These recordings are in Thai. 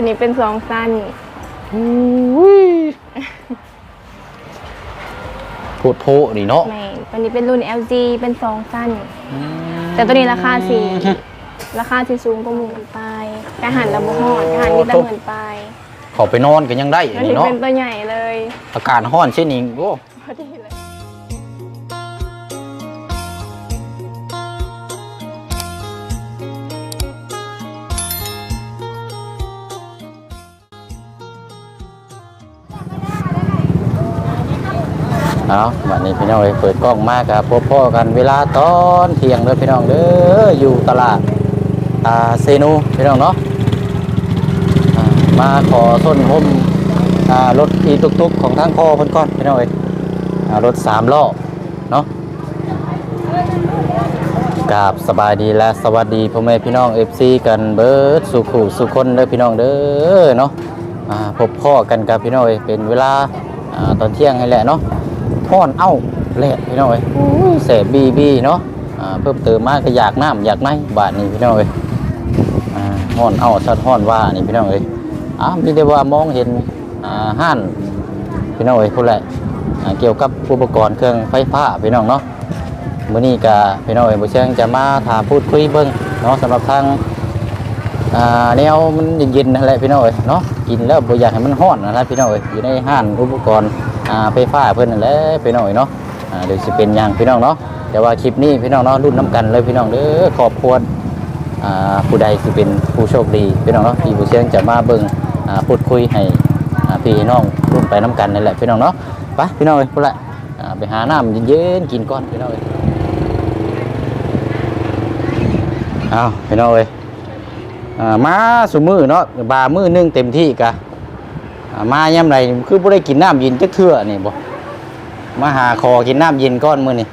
ตัวนี้เป็นสองสั้นพูดโพนี่เนาะแม่นตัวนี้เป็นรุ่น LG เป็นสองสั้น แต่ตัวนี้ราคาสี่ราคาที่สูงกว่าหมื่นปลายกระหันระบบหอดกระหันมีแต่หมื่นปลายเขาไปนอนกันยังได้ตัวนี่นี้เนาะเป็นตัวใหญ่เลย อากาศห้อนเช่นนี้โอ้ เลยเอาวันนี้พี่น้องเอ้ยเปิดกล้องมากครับพบพ่อกันเวลาตอนเที่ยงเด้อพี่น้องเด้ออยู่ตลาดอ่าเซนูพี่น้องเนาะมาขอส้นห่มอ่ารถอีตุกๆของทางพ่อเพิ่นก่อนพี่น้องเอ้ยรถสามล้อเนาะกราบสบายดีและสวัสดีพ่อแม่พี่น้อง FC กันเบิร์ดสุขุสุคนเด้อพี่น้องเด้อเนาะพบพ่อกันกับพี่น้องเอ้ยเป็นเวลาอ่าตอนเที่ยงนี่แหละเนาะ ห้อนเอ้าแหละพี่น้องเอ้ยเสพบีบีเนาะอ่าเพิ่มเติมมากก็อยากน้ำอยากไหมบาทนี่พี่น้องเอ้ยอ่าห้อนเอ้าสัดห้อนว่านี่พี่น้องเอ้ยอ้าวมีแต่ว่ามองเห็นอ่าห้านพี่น้องเอ้ยพูดแหละเกี่ยวกับอุปกรณ์เครื่องไฟฟ้าพี่น้องเนาะมื้อนี้ก็พี่น้องเอ้ยบ่เชียงจะมาถามพูดคุยเบิ่งเนาะสำหรับทางอ่าแนวมันเย็นๆนั่นแหละพี่น้องเอ้ยเนาะกินแล้วบ่อยากให้มันร้อนนะครับพี่น้องเอ้ยอยู่ในห้านอุปกรณ์ อ่าไฟฟ้าเพิ่นนั่นแหละพี่น้องเนาะอ่าเดี๋ยวสิเป็นยังพี่น้องเนาะแต่ว่าคลิปนี้พี่น้องเนาะรุ่นน้ำกันเลยพี่น้องเด้อขอบควรอ่าผู้ใดสิเป็นผู้โชคดีพี่น้องเนาะที่ผู้เชี่ยงจะมาเบิ่งอ่าพูดคุยให้อ่าพี่น้องรุ่นไปน้ำกันนั่นแหละพี่น้องเนาะไปพี่น้องเอ้ยพุ่นละอ่าไปหาน้ำเย็นๆกินก่อนพี่น้องเอ้ยเอาพี่น้องเอ้ยอ่ามาสุมือเนาะบามือนึงเต็มที่กะ มาย่ำไรคือบ่ได้กินน้ำเย็นจักเทื่อนี่บ่มาหาคอกินน้ำเย็นก้อนมื้อนี่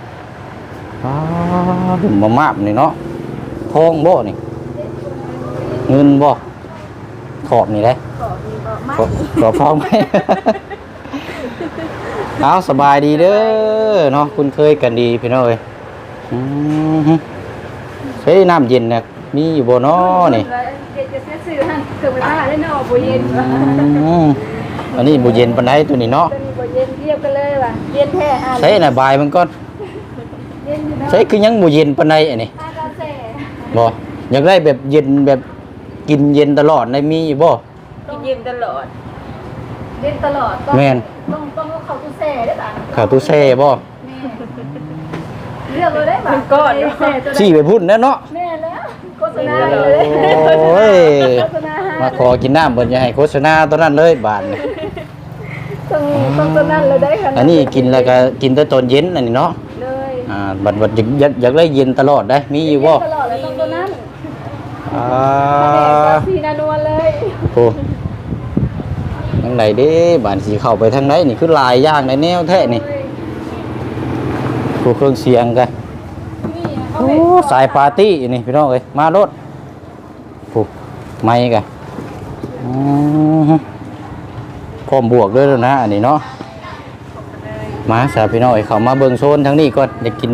อ้าวมามาบนี่เนาะทองบ่นี่เงินบ่ขอบนี่ได้ขอบขอบฟองไหมเอาสบายดีเด้อเนาะคุณเคยกันดีพี่น้องเอ้ยอือฮึเฮ้ยน้ำเย็นน่ะ มีอยู่บ่เนาะนี่เด็กจะเสียสื่อหันเกิดเวลาได้เนาะบ่เย็นว่ะอืมอันนี้บ่เย็นปานใดตัวนี้เนาะตอนนี้บ่เย็นเทียบกันเลยว่ะเย็นแท้อะใช่น่ะบายมันก็เย็นอยู่เนาะใช่คือยังบ่เย็นปานใดอันนี้อากาศแท้บ่อยากได้แบบเย็นแบบกินเย็นตลอดในมีอยู่บ่กินเย็นตลอดเย็นตลอดต้องแม่นต้องต้องเอาเข้าตู้แช่ได้ป่ะข้าวตู้แช่บ่แม่เลือกเลยได้ป่ะก้อนแช่ตัวชี้ไปพุ่นแน่เนาะแม่แล้ว โฆษณาเลยโอ้ยโฆษณาให้มาขอกินน้ำเพิ่นอย่าให้โฆษณาตัวนั้นเลยบาดนี่ต้องต้องตัวนั้นเลยได้ค่ะอันนี้กินแล้วก็กินแต่ตอนเย็นอันนี้เนาะเลยอ่าบัดบัดอยากอยากอยากได้เย็นตลอดได้มีอยู่บ่เนตลอดเลยต้องตัวนั้นอ่าแม่ก็สีนานวลเลยโอ้ทางไหนเด้บ้านสิเข้าไปทางไหนนี่คือลายย่างในแนวแท้นี่ผู้เครื่องเสียงกันนี่เขา โอ้สายปาร์ตี้นี่พี่น้องเอ้ยมารถผูกไม้กันอือฮึพร้อมบวกด้วยนะอันนี้เนาะมาสาพี่น้องเอ้ยเขามาเบิงโซนทั้งนี้ก่อนได้กิน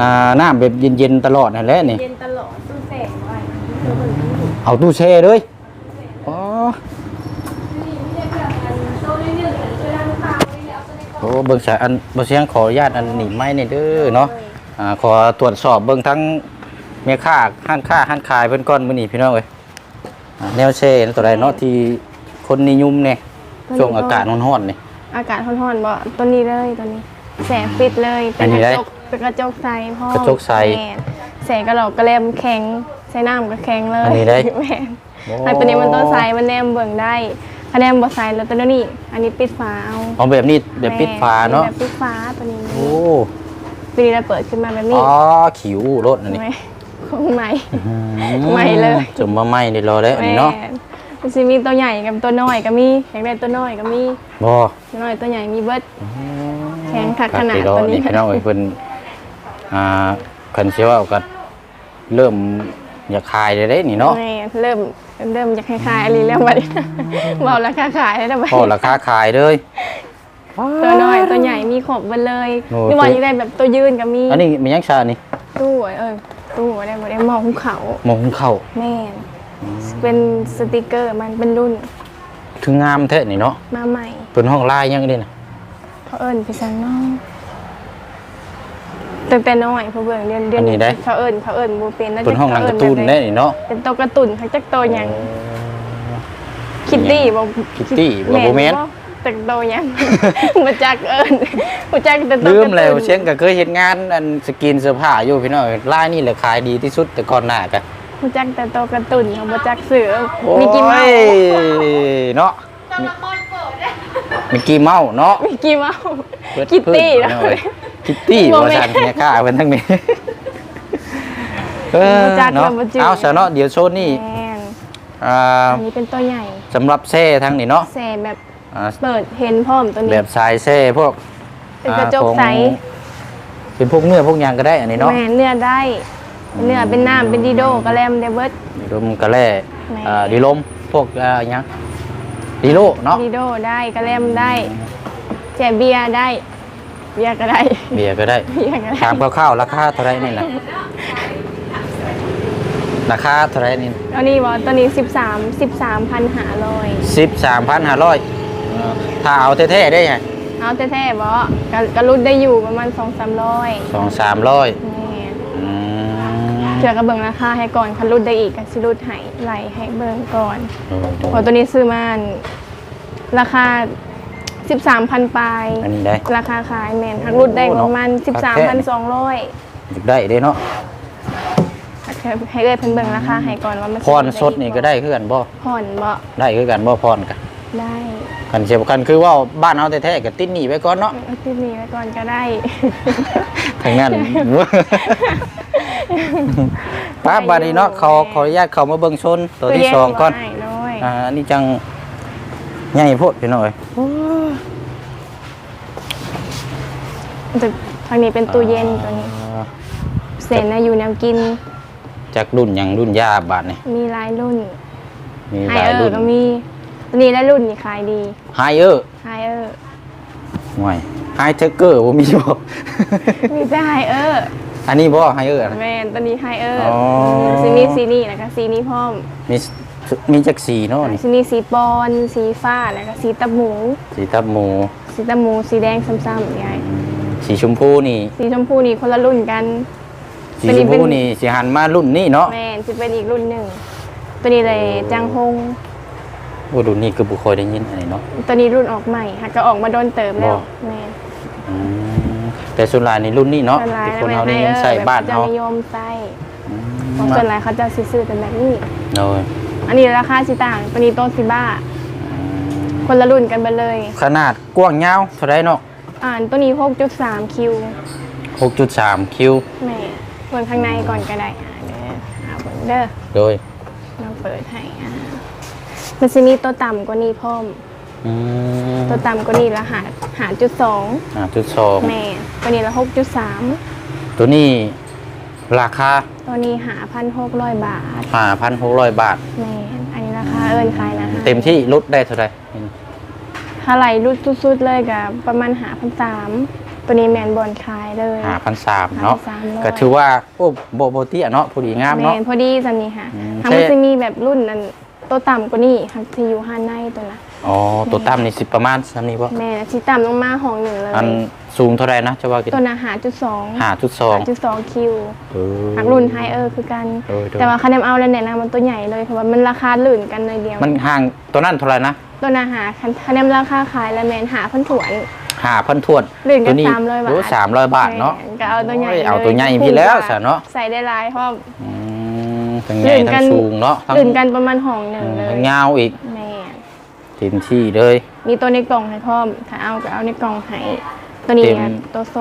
อ่าน้ำแบบเย็นๆตลอดนั่นแหละนี่เย็นตลอดตู้แสงไว้เอาตู้แช่เลยโซนนี่ๆแต่ช่วยด้ว้แล้วจะได้โอ้เบิงสายอันบ่เสียงขออนุญาตอันนี้ไม้นี่เด้อเนาะ ขอตรวจสอบเบิ่งทั้งแม่ค้าห้านค้าห้านขายเพิ่นก่อนมื้อนี้พี่น้องเอ้ยอ่าแนวแช่ตัวใดเนาะที่คนนิยมเนี่ยช่วงอากาศร้อนๆนี่อากาศร้อนๆบ่ตัวนี้เลยตัวนี้ แสงปิดเลยเป็อันนนี้กได้ระจกเป็นกระจกใสพ่อกระจกใสแม่นแสงกระหลอกกระแลมแข็งใช้น้ำก็แข็งเลยอันนี้ได้แม่นโอ้อันตัวนี้มันตัวใสมันแนมเบิ่งได้คะแนนบ่ใสแล้วตัวนี้ อันนี้ปิดฝาเอาเอาแบบนี้แบบปิดฝาเนาะแบบปิดฝาตัวนี้โอ้ ตัวนี้เราเปิดขึ้นมาแบบนี้อ๋อขิวรถอันนี้ไม่ของใหม่อืใหม่เลยจุ่มมาใหม่นี่รอแล้วอันนี้เนาะแม่มันจะมีตัวใหญ่กับตัวน้อยก็มีอยากได้ตัวน้อยก็มีบ่ตัวน้อยตัวใหญ่มีเบิดแข็งขัดขนาดตัตัววนี้นี้พี่น้องเอ้ยเพิ่นอ่าคันสิว่าก็เริ่มอยากขายได้เด้นี่เนาะแม่เริ่มเริ่มอยากคล้ายๆอะไรแล้วบัดนี้เบาราคาขายแล้วบัดพอนี้ราคาขายเลย ตัวน้อยตัวใหญ่มีครบเบิดเลยโอ้ นี่ว่าอยากได้แบบตัวยืนก็มีอันนี้มันยังชานี่ตู้เออตู้ได้บ่ได้หมองภูเขาหมองหุงข้าวแม่นเป็นสติกเกอร์มันเป็นรุ่นคืองามแท้นี่เนาะมาใหม่เป็นห้องลายยังไดน่ะเขาเอิญพี่สังน้องตั้งแต่น้อยเพอเบิ่งเรียนเรียนเขาเอิญเขาเอิญบูเป็นแล้วเป็นห้องหนังการ์ตูนเอิ้แน่แบบในี่เนาะ เป็นตัวการ์ตูนเขาจักโตวหยังคิตตี้บอกคิตตี้บ่บ่แม่น จักโตวหยังมาจักเอิญมาจักแต่ตัวลืการ์ตูนมแล้วเชียงก็เคยเฮ็ดงานอันสกรีนเสื้อผ้าอยู่พี่น้องลายนี่แหละขายดีที่สุดแต่ก่อนหน้ากันมาจักแต่ตัวการ์ตูนเขามาจักเสือมีกี่เมาโอ้ส์ยเนาะตอนละครเปิดเนี่ยมีกี่เมาเนาะมีกี่เมาส์เปิดคิตตี้เพิ่นะนเอาไว้คิตตี้บ่ว่าแม่นซั่นเนี่ยค่าเพิ่นทั้งนี้เออบ่จักเนาะบ่จืดเอาซะเนาะเดี๋ยวโซนนี่แม่นอ่าอันนี้เป็นตัวใหญ่สำหรับแซ่ทั้งนี้เนาะแซ่แบบ อ่าเปิดเห็นพร้อมตัวนี้แบบสายแซ่พวกเป็นกระจกอ่าของใส เป็นพวกเนื้อพวกหยางก็ได้อันนี้เนาะ แม่เนื้อได้เนื้อเป็นน้ำเป็นดีโดกระแลมเดเบิร์ต ดีลมกระแล่แม่ อ่าดีลมพวกอ่าหยังดีโลเนาะดีโดได้กระแลมได้แจกเบียร์ได้ เบียร์ก็ได้ เบียร์ก็ได้เบียร์ก็ได้ ถามคร่าวๆราคาเท่าไหรนี่นะราคาเท่าไหรนี่ตัวนี้วะตัวนี้สิบสามสิบสามพันหาลอยสิบสามพันห้าร้อย ถ้าเอาแท้ๆได้ไงเอาแท้ๆบกระกระรุ่นได้อยู่ประมาณสองสามร้อยสองสามร้อยแม่อืมเชื่อกระเบิงราคาให้ก่อนคันรุ่นได้อีกก็สิรุ่นให้ไหลให้เบิงก่อนโอ้โหเพอตัวนี้ซื้อมาอันราคาสิบสามพันปลาย อันนี้ได้ ราคาขายแมนทักรุ่นได้ประมาณ โอ้สิบเนสาอะมพันสองร้อยอยากได้ได้เนาะให้เอ้ยเพิ่นเบิ่งราคาให้ก่อนว่ามันพรสดนี่ก็ได้คือกันบ่ผ่อนบ่ได้คือกันบ่พรกันได้ กันเสียกันคือว่าบ้านเอาแท้ๆก็ติดหนี้ไว้ก่อนเนาะเอาที่นี่ไว้ก่อนก็ได้ทางนั้นป้าบาดนี้เนาะเขาขออนุญาตเขามาเบิ่งชนตัวที่สองก่อนตู้เย็ไว้ด้วยอ่าอันนี่จังใหญ่โพดพี่น้อยแต่ทางนี้เป็นตู้เย็นตัวนี้อ่าเซนนะอยู่แนวกิน จากรุ่นหยังรุ่นยาบาทนี่มีหลายรุ่นมีไฮหลายเออรุ่ร์นก็มี ตัวนี้และรุ่นนี่ขายดีไฮเออร์ไฮเออร์ห่วยไฮเทเกอร์บ่มีบ่มีแต่ไฮเออร์อันนี้บ่ไฮเออร์แมนตัวนี้ไฮเออร์อ๋อซีนี่ซีนี่แล้วก็ซีนี่พร้อมมีมีจักสีเนาะนี่ซีนี่สีปอนสีฟ้าแล้วก็สีตับหมู สีทับหมู สีตับหมูสีแดงซ้ำๆใหญ่สีชมพูนี่ สีชมพูนี่คนละรุ่นกัน สีตัวนี้ชมเป็นพูนี่สิหันมารุ่นนี้เนาะแมนจะเป็นอีกรุ่นหนึ่งตัวนี้เลยจังฮง โอ้รุ่นนี้คือบ่ค่อยได้ยินอันนี้เนาะตัวนี้รุ่นออกใหม่ค่ะก็ออกมาโดนเติมแล้วบ่แมนอืมแต่ส่วนหลายในรุ่นนี้เนาะส่วนหลายที่คนแมเฮานี่ไฮยังออร์ใส่บ้านจะเฮานิยมใส่อืมเพราะส่วนหลายเขาจะซื้อๆแต่แบบนี้โอ้ยอันนี้ราคาสิต่างตัวนี้โตซิบ้า คนละรุ่นกันไปเลย ขนาดกว้างยาวเท่าไรเนาะอ่านตัวนี้6.3คิว6.3 คิวแหม่เปิดข้างในก่อนก็ได้อ่าเด้อเอาเปิดเด้อโดยเราเปิดให้อ่า มันจะมีตัวต่ำกว่านี้พร้อม อืมตัวต่ำกว่านี้ละหาหาจุดสองอ่าจุดสองแหม่ตัวนี้ละหกจุดสามตัวนี้ราคาตัวนี้หาพันหกร้อยบาท5,600บาทแหม่อันนี้ราคาเอินขายนะเต็มที่ลดได้เท่าไหร่ถ้าไหลรุดสุดๆเลยกับประมาณหาพันสามตัวนี้แมนบอลขายเลย5,300เนาะ5,300 ก็ถือว่าโอ้บ่บ่เตี้ยเนาะพอดีงามแมเนาะนพอดีจันนี้ค่ะอืมทำมันเท่จะมีแบบรุ่นนั้น ตัวต่ำกว่านี้ครับที่อยู่ห้านในตัวนะอ๋อตัวต่ำนี่สิประมาณซำนี้บ่แม่ที่ต่ำลงมาห้องหนึ่งเลยอันสูงเท่าไหร่นะจะว่ากันตัวน่ะหาจุดสอง5.2จุดสองคิวเออหักรุ่นไฮเออร์คือกันโดยโดยแต่ว่าคะแนนเอาแล้วแนะนำมันตัวใหญ่เลยเพราะว่ามันราคาหลื่นกันเลยเดียว มันห่างตัวนั้นเท่าไหร่นะตัวนาหาคะแนนราคาขายและแมนหาพันถวน5,000ทวนหลื่นกัตัวนนี้สามร้อยบาทโอ้300บาทเนาะแม่ก็เอาตัวใหญ่โอ้ยลยเอาตัวใหญ่พี่แล้วซะเนาะใส่ได้หลายเพราะอืม ทั้งใหญ่ทั้งสูงเนาะทั้งหลื่นกันประมาณห้องหนึ่งเลยทั้งยาวอีกแม่เต็มที่เลย มีตัวในกล่องให้พร้อม ถ้าเอาก็เอาในกล่องให้ตัวนี้เต็ม อะตัวโซ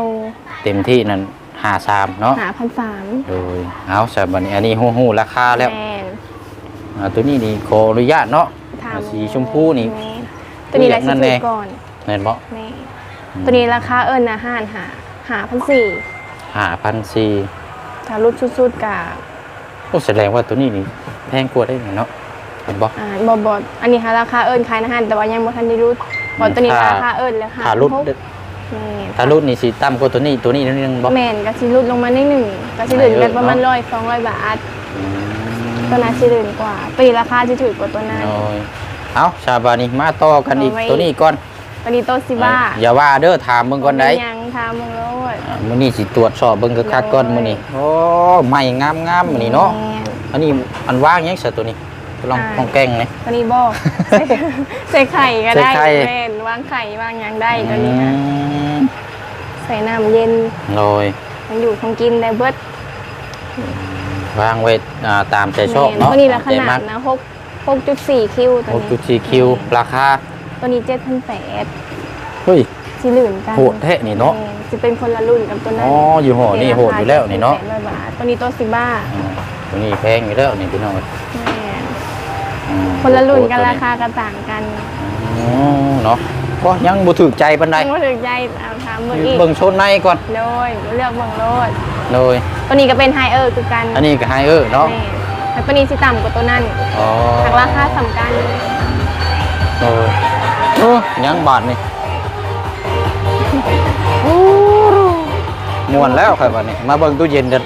เต็มที่นั่นหาสามเนาะหาพันสามโดยเอาสบัดนี้อันนี้หูหูราคาแล้วแมนอ่าตัวนี้นี่ขออนุญาตเนาะถามสีชมพูนี่แม่ตัวนี้รานั่คานแน่ ถูกก่อนแม่นบ่แม่ตัวนี้ราคาเอิญนะห้านหาหาพันสี่ หาพันสี่ถ้ารุดสุดๆกับโอ้แสดงว่าตัวนี้นี่แพงกว่าได้ไหมเนาะเห็นบ่อ่าบอบออันนี้หาราคาเอิญขายนะฮันแต่ว่ายังบ่ทันได้รุดบอตัวนี้ถ้าราคาเอิญแล้วค่ะถ้ารุดแม่ถ้ารุดนี่สิต่ำกว่าตัวนี้ตัวนี้นิดนึงบ่แม่นก็สิรุดลงมานิดหนึ่งก็สิเหลือกันประมาณร้อยสองร้อยบาทอืมตัวนั้นสิลื่นกว่าตัวนี้ราคาจะถูกกว่าตัวนั้นโอ้ยเอาชาบานี่มาต่อกันอีกเอาไว้ตัวนี้ก่อน ตัวนี้โตซิบ้าอย่าว่าเด้อถามมึงก่อนได้บ่มีหยังทามึงโลดอ่ามื้อนี้สิตรวจสอบเบิ่งคักๆก่อนมื้อนี้โอ้ใหม่งามๆมื้อนี้เนาะแม่นอันนี้อันว่างยังซะตัวนี้ลองอ่าลองแกล้งนี่ตัวนี้บ่ใส่ใส่ไข่ก็ได้ใส่ไข่แม่นวางไข่วางหยังได้ตัวนี้นะอืมใส่น้ำเย็นโดยมันอยู่ของกินได้เบิดวางไว้อ่าตามใจชอบเนาะตัวนี้ละขตมใจนามัดกนะหกหกจุดสี่คิวตัวนี้6.4คิวราคา ตัวนี้เจ็ดพันแปดเฮ้ยสีเหลืองกันโหดแท้นี่เนาะแม่จะเป็นคนละรุ่นกับตัวนั้นอ๋ออยู่หอนี่โหดอยู่แล้วนี่เนาะจ็ดพัแปดร้อยบาทตัวนี้ตัวซิบ้าอืมตัวนี้แพงอยู่แล้วนี่พี่น้องแม่อืมคนละรุ่นกันราคาก็ต่างกันอ๋อเนาะก็ยังบ่ถูกใจปานใดยังไม่ถึงใจเอาถามเบิ่งอีกเบิ่งโซนในก่อนโดยเลือกเบิ่งโลดโดยตัวนี้ก็เป็นไฮเออร์คือกัน อันนี้ก็ไฮเออร์เนาะแม่แต่ตัวนี้สิต่ำกว่าตัวนั้นอ๋อทางราคาสำคัญโดยโอ้ยังบาทนี่ม่วนแล้วครับบาทนี้มาเบิ่งตู้เย็นกัน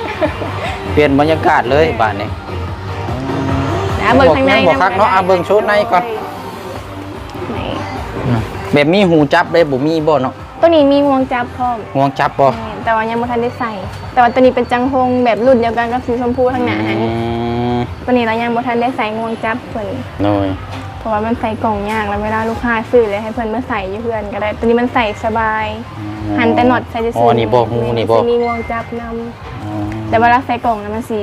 เปลี่ยนบรรยากาศเลยบาทนี้นะเบิ่งข้างในยังบ่คักเนาะเอาเบิ่งชุดในก่อนนี่แบบมีหูจับได้บ่มีบ่เนาะตัวนี้มีงวงจับพร้อมห่วงจับบ่แม่แต่ว่ายังไม่ทันได้ใส่ แต่ว่าตัวนี้เป็นจังหงแบบรุ่นเดียวกันกับสีชมพูทั้งหนาหันอืมตัวนี้เรายังไม่ทันได้ใส่งวงจับเพิ่นโดย เพราะว่ามันใส่กล่องยากแล้วเวลาลูกค้าซื้อเลยให้เพิ่นมาใส่อยู่เพื่อนก็ได้ตัวนี้มันใส่สบาย หันแต่หนอดใส่จะอ๋อนี่บ่หูนี่บ่สิมีงวงจับนำอ๋อแต่เวลาใส่กล่องแล้วมันสี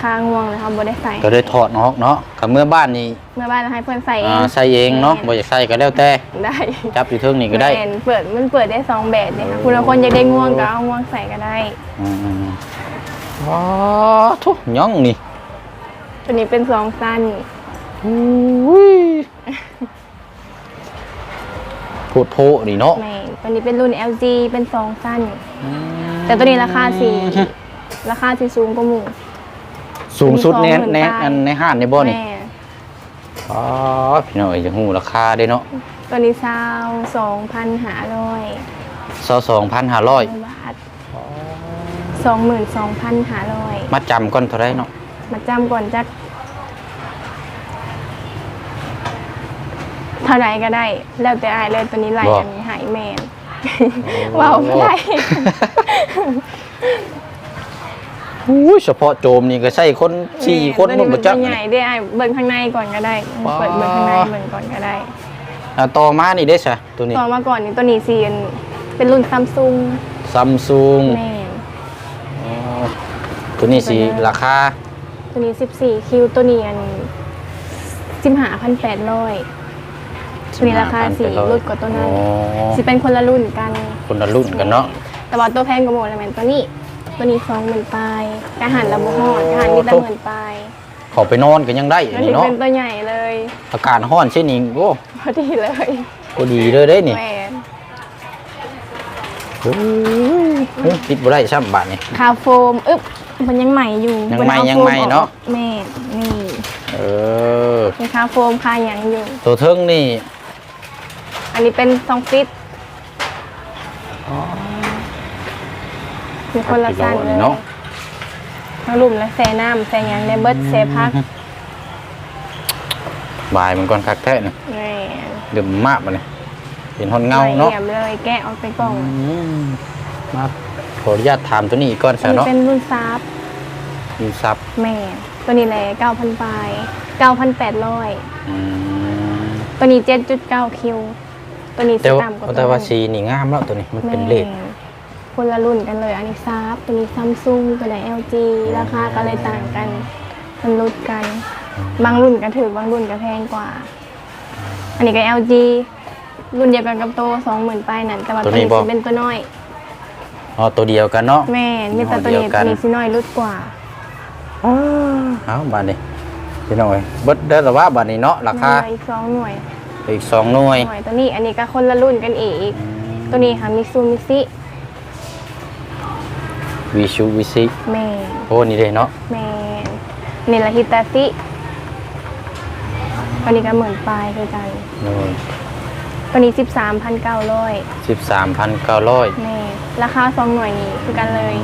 ค้างงวงเลยครับบ่ได้ใส่ก็เลยถอดออกเนาะกับเมื่อบ้านนี่เมื่อบ้านเราให้เพิ่นใส่เออ่างใส่เองเนาะบ่อยากใส่ก็แล้วแต่ได้จับอยู่เทิงนี่ก็ได้แม่นเปิดมันเปิดได้สองแบบเนี่ยค่ะคุณบางคนอยากได้ง่วงก็เอาง่วงใส่ก็ได้อืมว้าทุย่องนี่ตัวนี้เป็นสองสั้นอุ้ย โพดโพนี่เนาะไม่ตัวนี้เป็นรุ่น LG เป็นสองสั้น แต่ตัวนี้ราคาสี่ราคาที่สูงกว่าหมู่สูงสุดในมีสองหมื่นในปลายอันในห้างในบ่นี่แม่อ๋อพี่น้อยจะหูราคาเด้เนาะตัวนี้ซาวสองพันหาร้อยซอสองพันห้าร้อยบาทสองหมื่นสองพันหาร้อยมาจำก่อนเท่าไรเนาะมาจำก่อนจัก เท่าไรก็ได้ แล้วแต่อายเลยตัวนี้ไล่อันนี้หายแมนว้าวไม่ได้อู้เฉพาะโจมนี่ก็ใช่คนสี่คนมันบ่จักใหญ่ได้ไอเบิ่งข้างในก่อนก็ได้เปิดเบิ่งข้างในเบิ่งก่อนก็ได้อ่ต่อมานี่ได้ซะตัวนี้ต่อมาก่อนนี่ตัวนี้ซีนเป็นรุ่นซัมซุงซัมซุงแม่ตัวนี้สีราคาตัวนี้สิบสี่คิวตัวนี้อันจิมหาพันแปดร้อย มีราคาสีรุ่นกว่าตัวนั้นสิเป็นคนละรุ่นกันคนละรุ่นกันเนาะแต่ว่าตัวแพงกว่าโมเล้วแมนตัวนี้ ตัวนี้สองหมื่นปายกระหันละบุหอนกระหันนี่ละหมื่นปายขอไปนอนกันยังได้อันนี้เนาะเป็นตัวใหญ่เลยอากาศห้อนเช่นนี้โอ้พอดีเลยก็ดีเลยได้นี่โอ้ยปิดบ่ได้ช่ำบาทนี่คาโฟมอึ๊บมันยังใหม่อยู่ยังใหม่ยังใหม่เนาะแม่นี่เออคาโฟมคาอย่างอยู่ตัวเทิงนี่ อันนี้เป็นซองฟิตมีคนละสั้นเลยเนาะทั้งลุ่มและแซ่น้ำแซ่หยังในเบิร์ดแซ่พักบายมันก่อนคักแท้นี่แม่นเดือมมากมาเนี่ยเห็นหอนเงาเนาะละเอียดเลยแกะออกไปกล่องอืมมาขออนุญาตถามตัวนี้อีกก่อนอัซะนนี้เนาะเป็นรุ่นซาบมีซับแม่นตัวนี้เลยเก้าพันปลายเก้าพันแปดร้อยอืมตัวนี้เจ็ดจุดเก้าคิว ตัวนี้แต่สีว่าต่ำกว่าแต่ตัวว่านั้นสีนี่งามแล้วตัวนี้มันเป็นเลดแม่คนละรุ่นกันเลยอันนี้ซาบตัวนี้ซัมซุงตัวไหน LG ราคาก็เลยต่างกันมันลดกัน บางรุ่นก็ถือบางรุ่นก็แพงกว่า อันนี้ก็ LG รุ่นเดียวกันกับโตสองหมื่นปลายนั่นแต่ว่าตัวนี้สิเป็นตัวน้อย อ๋อตัวเดียวกันเนาะ แม่นมีแต่ตัวนี้เดียวกัตัวน นี้สิน้อยรุดกว่า เอาบาทนี้พี่น้อยเบิดได้หรือว่าบาทนี้เนาะราคาอีกสองหน่วย อีกสองหน่วยหน่วยตัวนี้อันนี้ก็คนละรุ่นกันอีก ตัวนี้ค่ะมิซูมิซิวิชูวิซิแม่โอ้นี่เลยเนาะแม่เนลาฮิตาซิตัวนี้ก็เหมือนปลายคือกันหน่วยตัวนี้สิบสามพันเก้าร้อยสิบสามพันเก้าร้อยแม่ราคาสองหน่วยนี้คือกันเลย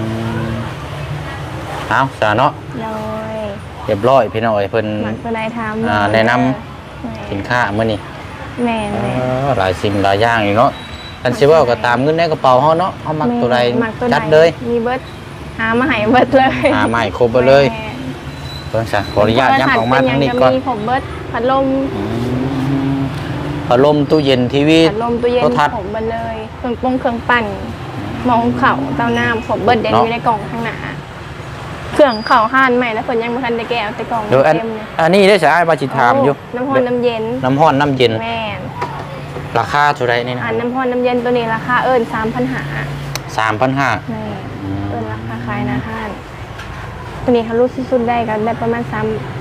เอาสาเนาะเลยเรียบร้อยพี่น้องเอ้ยเพิ่นหมักตัวใดถามอ่าแนะนำแม่สินค้ามื้อนี้ แม่นแม่นเออหลายสิ่งหลายอย่างอีกเนาะคันสิเว้าก็ตามเงินในกระเป๋าเฮาเนาะเฮามักตัวใดมักตัวจัดใเลย มีเบิดหามาให้เบิดเลยหาใหม่ครบไปเลยเพิ่นซะขออนุญาตย้ำออกมาทางนี้ก่อนมีผมเบิดพัดลมอืมพัดลมตู้เย็นทีวี พัดลมตู้เย็นโทรทัศน์ผมเบิดเลยเครื่องปรุงเครื่องปั่นหมองเข่าเต้าน้ำผมเบิดเด่นเนาะ อยู่ในกล่องข้างหน้า เครื่องเข่าห่านใหม่แล้วเพิ่นยังบ่ทันได้แก้วแต่กล่องเดี๋ยวอันเต็มเลยอันนี้ได้สายบาจิถามอยู่โน้ำร้อนน้ำเย็นน้ำห้อนน้ำเย็น แม่นราคาเท่าไรนี่นะอันน้ำร้อนน้ำเย็นตัวนี้ราคาเอิ้น3,000หาสามพันห้าแม่เอิ้นราคาขายหนะห้านตัวนี้เขารู้สุดๆได้ก็ได้ประมาณ3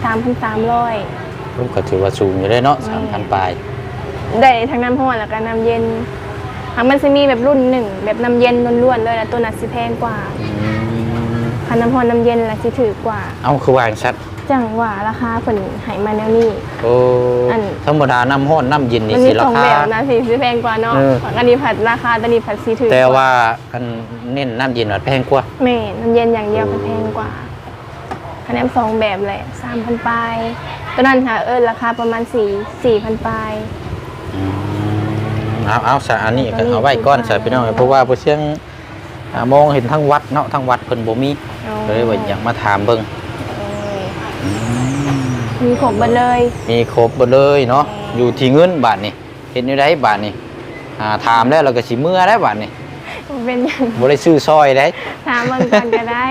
3,300รูปก็ถือว่าสูงอยู่เลยเนาะสามพันปลาย ได้ทั้งน้ำร้อนแล้วก็น้ำเย็นอะมันจะมีแบบรุ่นหนึ่งแบบน้ำเย็นล้วนๆเลยแล้วตัวนั้นสิแพงกว่า อืม คันน้ำร้อนน้ำเย็นละสิถือกว่า เอาคือวางชัด จังหว่าราคาเพิ่นให้มาแนวนี้ โอ้อัน ธรรมดาน้ำห้อนน้ำเย็นนี่มันสิมีราสองคา แบบนะสิสิแพงกว่าเนาะเออ อันนี้ผัดราคาตัวนี้ผัดสิถือกแต่ว่าอันเน้นน้ำเย็นหน่อยแพงกว่า แม่น้ำเย็นอย่างเดียวก็แพงกว่าคะแนนสองแบบแหละ3,000ปลายตัวนั้นค่ะเอิ้นราคาประมาณ4 4,000ปลายอืมเอาเอาสะอันนี้ก็ตัวนี้เอาไว้ก้อนคือใส่พี่น้องเพราะว่าผู้เชี่ยงอ่า มองเห็นทั้งวัดเนาะทั้งวัดเพิ่นบ่มีเอาเลยว่าอยากมาถามเบิ่งเอ้ยมีครบหมดเลย มีครบเบ่เลยเนาะแม่อยู่ที่เงินบาทนี่เห็นอยู่ได้บาทนี่อ่าถามแล้วเราก็สิเมื่อได้บาทนี่เป็นอย่างบ่ได้ซื้อซอยได้ถามเบิ่งก่อนก็ได้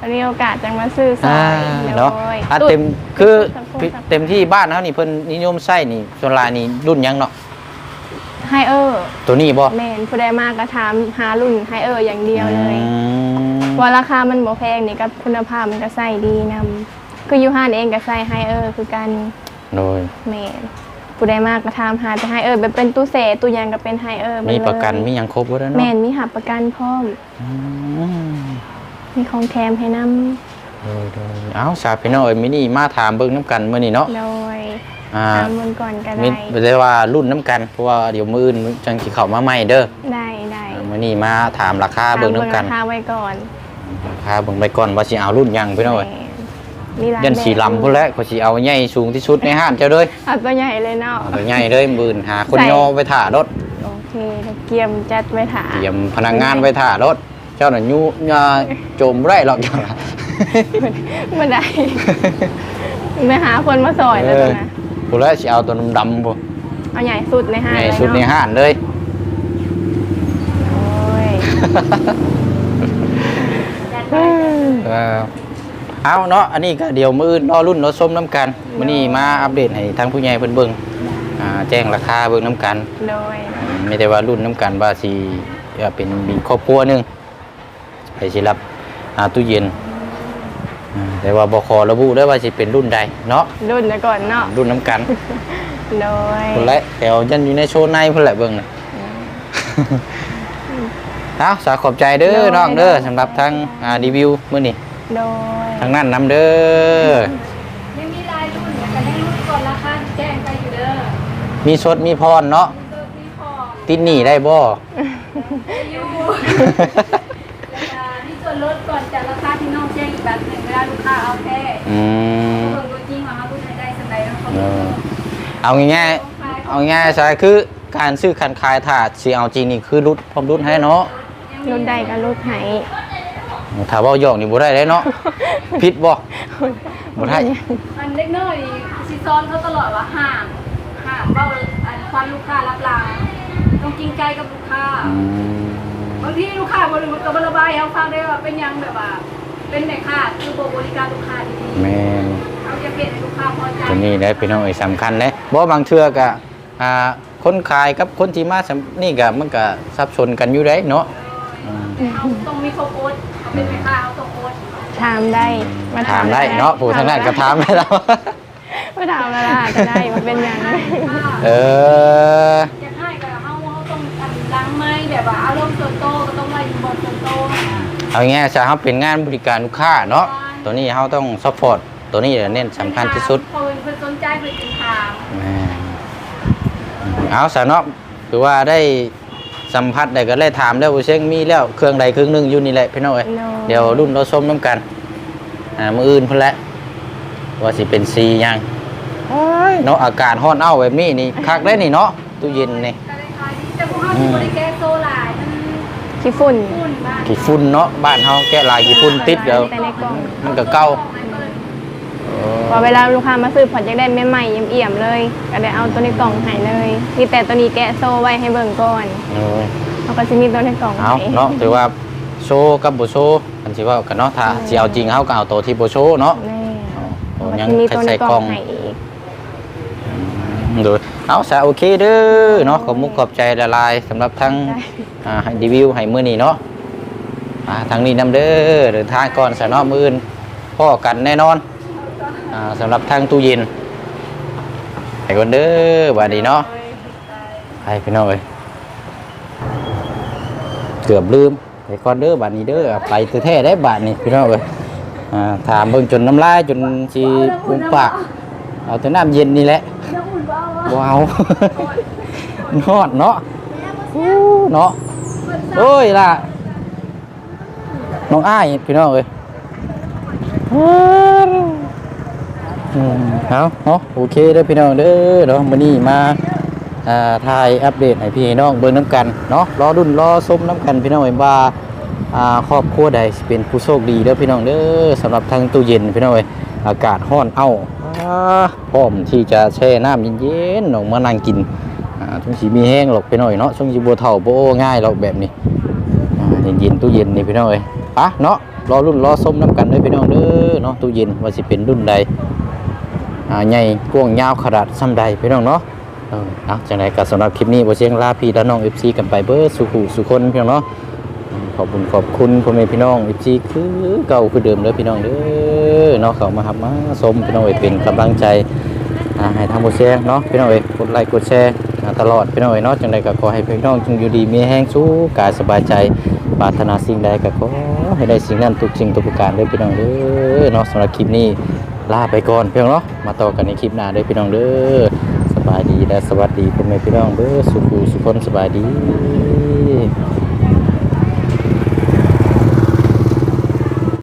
วันนี้โอกาสจังมาซื้อซออ่ายเนาะโดยอะตู้เต็มคือสักครู่สักครู่เต็มที่บ้านเฮานี่เพิ่นนิยมใช้นี่ส่วนหลายนี่รุ่นหยังเนาะ ไฮเออร์ตัวนี้บ่แมนผู้ใดมากก็ถามหารุ่นไฮเออร์อย่างเดียวเลยอืมว่าราคามันบ่แพงนี่กับคุณภาพมันก็ใส่ดีนำคืออยูฮานเองก็ใส่ไฮเออร์คือกันโดยแมนผู้ใดมากก็ถามหาแต่ไฮเออร์แบบเป็นตู้เสตู้ยางก็เป็นไฮเออร์มีประกันมีหยังครบบ่ได้แมเนาะนมีหับประกันพร้อมอืมมีของแถมให้นโดยโดยเอ้าสาวพี่น้องเอ้ยมินี่มาถามเบิ่งน้ำกันมื้อนี้เนาะำโดย อ่าถามมันก่อนก็มีได้ได้ว่ารุ่นน้ำกัน เพราะว่าเดี๋ยวมื้ออื่นจังสิเข้ามาใหม่เด้อได้ได้มื้อนี้มาถามราคาเบิ่งน้ำกัน ถามราคาไว้ก่อนราคาเบิ่งไปก่อนว่าสิเอารุ่นหยังพี่น้องเอ้ยมีหลายยันสีแบบลำพุ่นแหล้วเขาสิเอาใหญ่สูงที่สุดในห้างเจ้าเด้ยเอาตัวใหญ่เลยเนาะ เอาตัวใหญ่เด้ยมื่นหาคนใส่ ย่อไปถ่ารถ โอเคเดี๋ยวเกียมจัดไว้ถาเตรียมพนักงานไปถ่ารถ เจ้าหน่ะยูยาโจมไรหรอกเจ้าน่ะ ไม่ได้ไปหาคนมาสอยแล้วตัวนะ พุ่นแหล้วสิเอาตัวดำๆพุ่นเอาใหญ่สุดในห้างใหญ่เลยสุดในเนาะห้างเลยโอ้ยเออเอาเนาะอันนี้ก็เดี๋ยวมื้ออื่นรอรุ่นรอส้มน้ำกันมื้อนี้มาอัปเดตให้ทางผู้ใหญ่เพิ่นเบิ่งอ่าแจ้งราคาเบิ่งน้ำกันโดยไม่ได้ว่ารุ่นน้ำกันว่าสิเอ่อเป็นมีครอบครัวหนึงไปสิรับอ่าตู้เย็นอ่า แต่ว่าบคระบุได้ว่าสิเป็นรุ่นใดเนาะรุ่นนะก่อนเนาะรุ่นน้ำกันโดยคนละแถวยันอยู่ในโชว์ในเพิ่นแหละเบิ่งน่ะเอาสาขอบใจเด้อน้องเด้อสำหรับทางอ่ารีวิวมื้อนี้โดยทางนั้นนำเด้อยังมีลายรุ่นแต่ได้รุ่นก่อนราคาแจ้งไปอยู่เด้อมีสดมีพรเนาะเบอร์พี่พอติดหนี้ได้บ่อยู่แล้วก็นี่ส่วนลดก่อนจากราคาที่น้องแจ้งอีกแบบหนึ่งเวลาลูกค้าเอาแค่อืมเบิ่งตัวจริงว่าเขาพูดได้สไลด์แล้วเขาเอบอกอเอาง่ายๆเอาง่ายๆซะคือการซื้อคันขายถ้าสิเอาจริงนี่คือรุดพร้อมรุดให้เนาะรุ่นใดก็รุ่นไหนถ้าเว้าหยอกนี่บ่ได้เลยเนาะผิดบ่บ่ได้อันเล็กน้อยซีซอนเขาตลอดว่าห้ามห้ามเบ้าอันควันลูกค้ารับหลังต้องจริงใจกับลูกค้า อืม บางทีลูกค้าบริวารกับบระบายให้เขาฟังได้ว่าเป็นหยังแบบว่า เป็นแม่ค้าคือบบริการลูกค้าดีแม่นๆเขาจะเป็นให้ลูกค้าพอใจตัวนี้ได้พี่น้องเอ้ยสำคัญเด้บ่บางเทื่อก็อ่าคนขายกับคนที่มาสำนี่ก็มันก็สับสนกันอยู่ได้เนาะอืมเขาต้องมีโคโค้ดเขาเป็นแม่ค้าเขาต้องโค้ดถามได้ถามได้เนาะผู้ทางนั้นก็ถามได้แล้ว มาถามแล้วล่ะจะได้มาเป็นอย่างไรเอออยากให้กับเขาเขาต้องทำล้างไม้แบบว่าเอาลงส่วนโตวก็ต้องไล่อยู่บนส่วนโตวนะ เอาง่ายๆซะเฮาเป็นงานบริการลูกค้าเนาะตัวนี้เฮาต้องซัพพอร์ตตัวนี้เน้นสำคัญที่สุดเพิ่นเพิ่นสนใจเพิ่นจึงถามแม่เอาสาเนาะคือว่าได้สัมผัสได้ก็ได้ถามแล้วผู้เช่งมีแล้วเครื่องใดเครื่องหนึงอยู่นี่แหละพี่น้องเอ้ยโดยเดี๋ยวรุ่นเราส้มน้ำกันอ่ามืออื่นพุ่นแหละว่าสิเป็นสีหยังโอ้ยเนาะอากาศร้อนเอาแบบนี้นี่คักได้นี่เนาะตู้เย็นนี่ก็เลยคอยดีแต่พวกเขาที่บริแก้โซลายมัน ขี้ฝุ่นฝุ่นบ้างกี่ฝุ่นเนาะบ้านเฮาแก้ลายกี่ฝุ่นติดเดี๋ยวแต่ในกล่องมันก็เก่าพอเวลาลูกค้ามาซื้อพอจะได้ใหม่ๆเอี่ยมๆเลยก็ได้เอาตัวในกล่องให้เลยมีแต่ตัวนี้แกะโซ่ไว้ให้เบิ่งก่อนเออเขาก็จะมีตัวในกล่องเอาให้ เนาะถือว่าโชว์กับบ่โชว์อันสิว่ากันเนาะถ้าสิเอาจริงเฮาก็เอาตัวที่บ่โชว์เนาะ แน่โอ้เขายังก็จะมีตัวในใส่กกล่ล่อองง ให้อีก โดย เอาซะโอเคเด้อเนาะขอบมุกขอบใจละลายสำหรับทั้งได้อ่าให้รีวิวให้มื้อนี้เนาะอ่าทางนี้นํเด้อเดินทางก่อนซะเนาะมื้ออื่นพ่อกันแน่นอนอ่าสำหรับทางตู้เย็นไปก่อนเด้อบัดนี้เนาะไปพี่น้องเอ้ยเกือบลืมไปก่อนเด้อบัดนี้เด้อไปแท้ๆได้บัดนี้พี่น้องเอ้ยอ่าถามเบิ่งจนน้ำลายจนสิปุ้มปากเอาแต่น้ำเย็นนี่แหละน้ำอุ่นบ้า ว้าวนอดเนาะอู้เนาะโอ้ยล่ะ น้องอ้ายพี่น้องเอ้ยอืมเอาเนาะโอเคเด้อพี่น้องเด้อเนาะมื้อนี้มาอ่าถ่ายอัปเดตให้พี่น้องเบิ่งน้ำกันเนาะรอรุ่นรอส้มน้ำกันพี่น้องเอ้ยว่าอ่าครอบครัวใดสิเป็นผู้โชคดีเด้อพี่น้องเด้อสำหรับทางตู้เย็นพี่น้องเอ้ยอากาศร้อนเอ้า พร้อมที่จะแช่น้ำเย็นๆออกมานั่งกินช่วงสีมีแห้งหรอกพี่น้อยเนาะช่วงสีบัวเท่าโบง่ายหรอกแบบนี้เย็นๆตู้เย็นนี่พี่น้องเอ้ยปะเนาะรอรุ่นรอส้มน้ำกันด้อพี่น้องเด้อเนาะตู้เย็นว่าสิเป็นรุ่นใดอ่าใหญ่กว้างยาวขนาดซ้ำใดพี่น้องเนาะเอาจังไดก็สำหรับคลิปนี้บ่เชียงลาพี่และน้อง FC กันไปเบิดสุขุสุคนพี่น้องเนาะขอบคุณขอบคุณพ่อแม่พี่น้อง FC คือเก่าคือเดิมเด้อพี่น้องเด้อ เนาะเขามาหับมาชมพี่น้องเอ้ยเป็นกำลังใจให้ทางบ่เชียเนาะพี่น้องเอ้ยกดไลค์กดแชร์ตลอดพี่น้องเอ้ยเนาะจังไดก็ขอให้พี่น้องจงอยู่ดีมีแรงสู้กายสบายใจปรารถนาสิ่งใดก็ขอให้ได้สิ่งนั้นทุกสิ่งทุกประการเด้อพี่น้องเด้อเนาะสำหรับคลิปนี้ลาไปก่อนเพี่น้องเนาะมาต่อกันในคลิปหน้าด้อพี่น้องเด้อสบายดีและสวัสดีพ่อแม่พี่น้องเด้อสุขสุขคนสบายดี